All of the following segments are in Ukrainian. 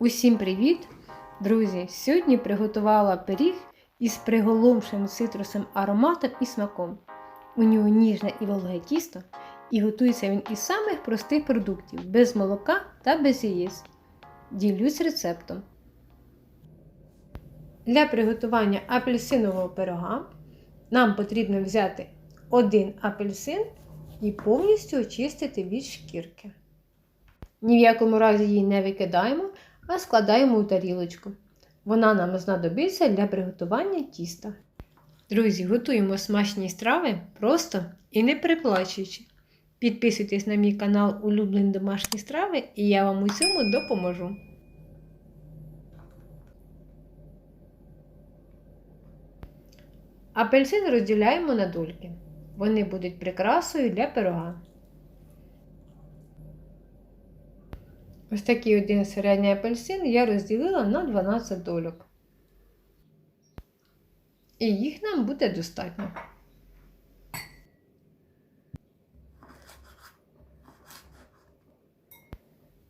Усім привіт! Друзі! Сьогодні приготувала пиріг із приголомшеним цитрусом ароматом і смаком. У нього ніжне і вологе тісто, і готується він із самих простих продуктів, без молока та без яєць. Ділюсь рецептом. Для приготування апельсинового пирога нам потрібно взяти один апельсин і повністю очистити від шкірки. Ні в якому разі її не викидаємо, а складаємо у тарілочку. Вона нам знадобиться для приготування тіста. Друзі, готуємо смачні страви просто і не переплачуючи. Підписуйтесь на мій канал Улюблені домашні страви, і я вам у цьому допоможу. Апельсин розділяємо на дольки. Вони будуть прикрасою для пирога. Ось такий один середній апельсин я розділила на 12 дольок. І їх нам буде достатньо.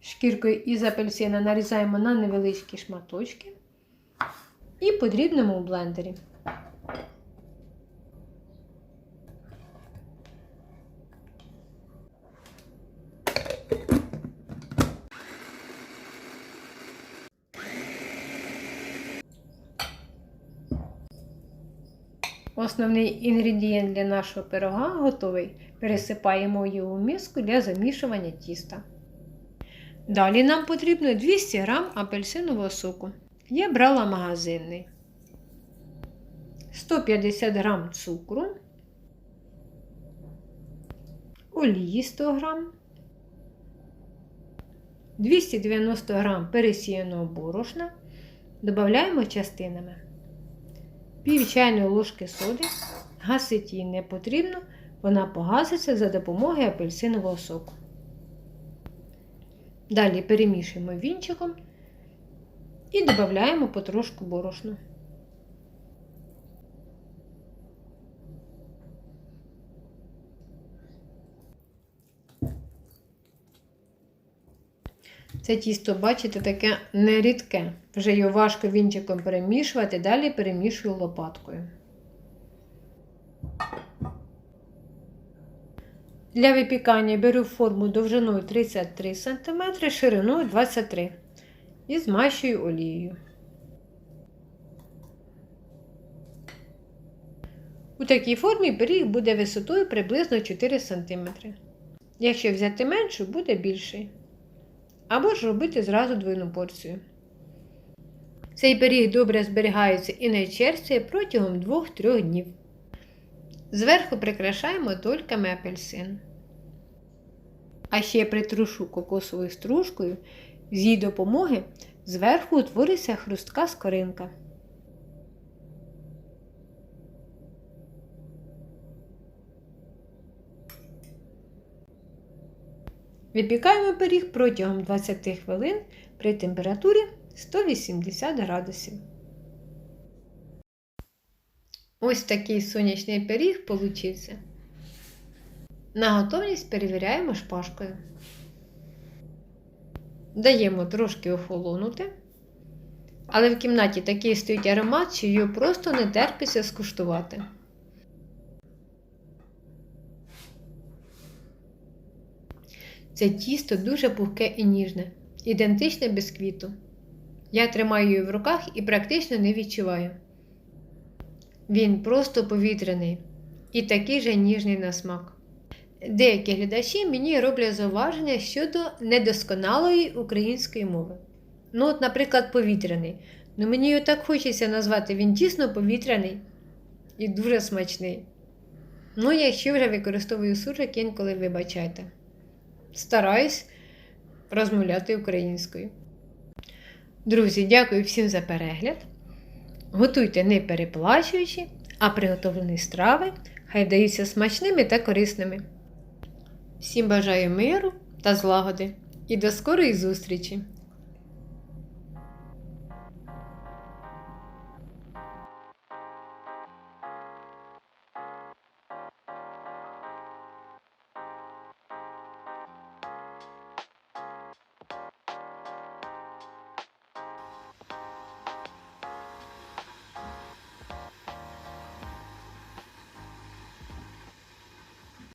Шкіркою із апельсина нарізаємо на невеличкі шматочки і подрібнемо у блендері. Основний інгредієнт для нашого пирога готовий. Пересипаємо його у миску для замішування тіста. Далі нам потрібно 200 г апельсинового соку. Я брала магазинний, 150 г цукру, олії 100 г, 290 г пересіяного борошна. Додаємо частинами пів чайної ложки соди. Гасити її не потрібно, вона погаситься за допомогою апельсинового соку. Далі перемішуємо вінчиком і додаємо потрошку борошна. Це тісто, бачите, таке нерідке. Вже його важко вінчиком перемішувати, далі перемішую лопаткою. Для випікання беру форму довжиною 33 см, шириною 23 і змащую олією. У такій формі пиріг буде висотою приблизно 4 см. Якщо взяти меншу, буде більший. Або ж робити зразу двойну порцію. Цей пиріг добре зберігається і не черствує протягом 2-3 днів. Зверху прикрашаємо дольками апельсин. А ще притрушу кокосовою стружкою, з її допомоги зверху утвориться хрустка скоринка. Випікаємо пиріг протягом 20 хвилин при температурі 180 градусів. Ось такий сонячний пиріг получився. На готовність перевіряємо шпажкою. Даємо трошки охолонути. Але в кімнаті такий стоїть аромат, що його просто не терпиться скуштувати. Це тісто дуже пухке і ніжне, ідентичне бісквіту. Я тримаю її в руках і практично не відчуваю. Він просто повітряний і такий же ніжний на смак. Деякі глядачі мені роблять зауваження щодо недосконалої української мови. Ну, от, наприклад, повітряний. Ну, мені його так хочеться назвати, він дійсно повітряний і дуже смачний. Ну, якщо вже використовую суржик, інколи вибачайте. Стараюсь розмовляти українською. Друзі, дякую всім за перегляд. Готуйте не переплачуючи, а приготовлені страви хай вдаються смачними та корисними. Всім бажаю миру та злагоди і до скорої зустрічі!